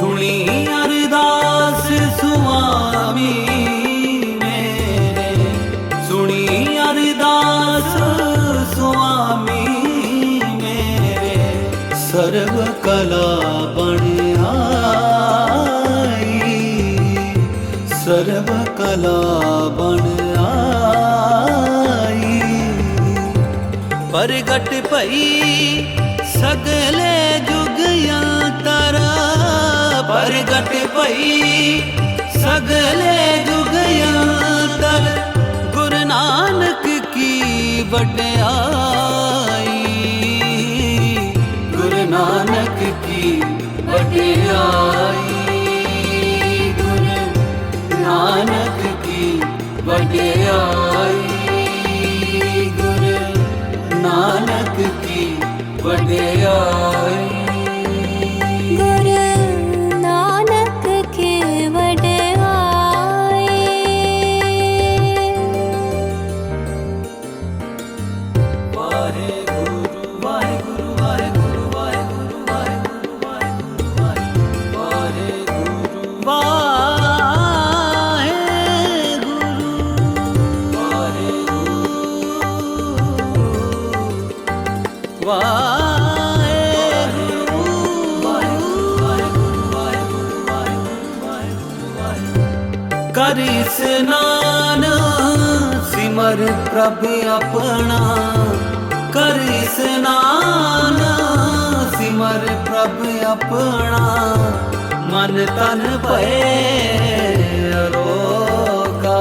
ਸੁਣੀ ਅਰਦਾਸ ਸੁਆਮੀ ਮੇਰੇ। ਸੁਣੀ ਅਰਦਾਸ ਸੁਆਮੀ ਮੇਰੇ। ਸਰਬ ਕਲਾ ਬਣਾਈ ਸਰਬ ਕਲਾ ਬਣਾਈ ਪ੍ਰਗਟ ਭਈ ਸਗਲੇ ਜੁਗ ਅੰਤਰਾ ਪ੍ਰਗਟ ਭਈ, ਸਗਲੇ ਜੁਗ ਯੰਤਰ ਗੁਰੂ ਨਾਨਕ ਕੀ ਵਡਿਆਈ। ਗੁਰੂ ਨਾਨਕ ਕੀ ਵਡਿਆਈ। ਗੁਰੂ ਨਾਨਕ ਕੀ ਵਡਿਆਈ। ਗੁਰੂ ਨਾਨਕ ਕੀ ਵਡਿਆਈ। ਵਾਹਿਗੁਰੂ ਵਾਹਿਗੁਰੂ ਕਰ ਇਸਨਾਨ ਸਿਮਰ ਪ੍ਰਭ ਆਪਣਾ। ਕਰ ਇਸਨਾਨ ਸਿਮਰ ਪ੍ਰਭ ਆਪਣਾ। ਮਨ ਤਨ ਭਏ ਅਰੋਗਾ।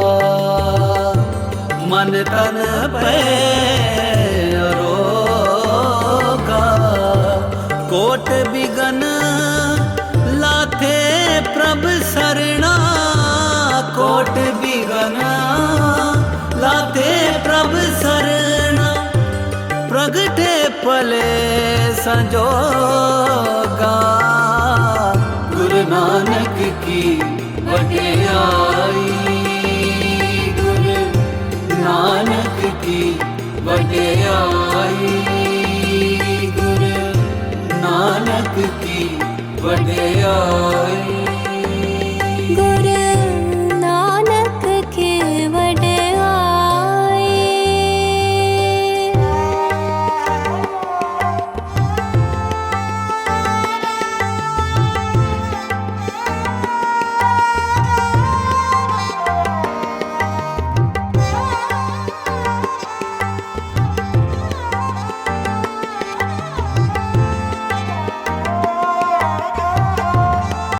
ਮਨ ਤਨ ਭਏ ਕੋਟ ਬਿਗਨ ਲਾਥੇ ਪ੍ਰਭ ਸਰਣਾ। ਪ੍ਰਗਟੇ ਪਲੇ ਸੰਜੋਗਾ ਗੁਰੂ ਨਾਨਕ ਕੀ ਵਡਿਆਈ ਗੁਰੂ ਨਾਨਕ ਕੀ ਵਡਿਆਈ ਗੁਰੂ ਨਾਨਕ ਕੀ ਵਡਿਆਈ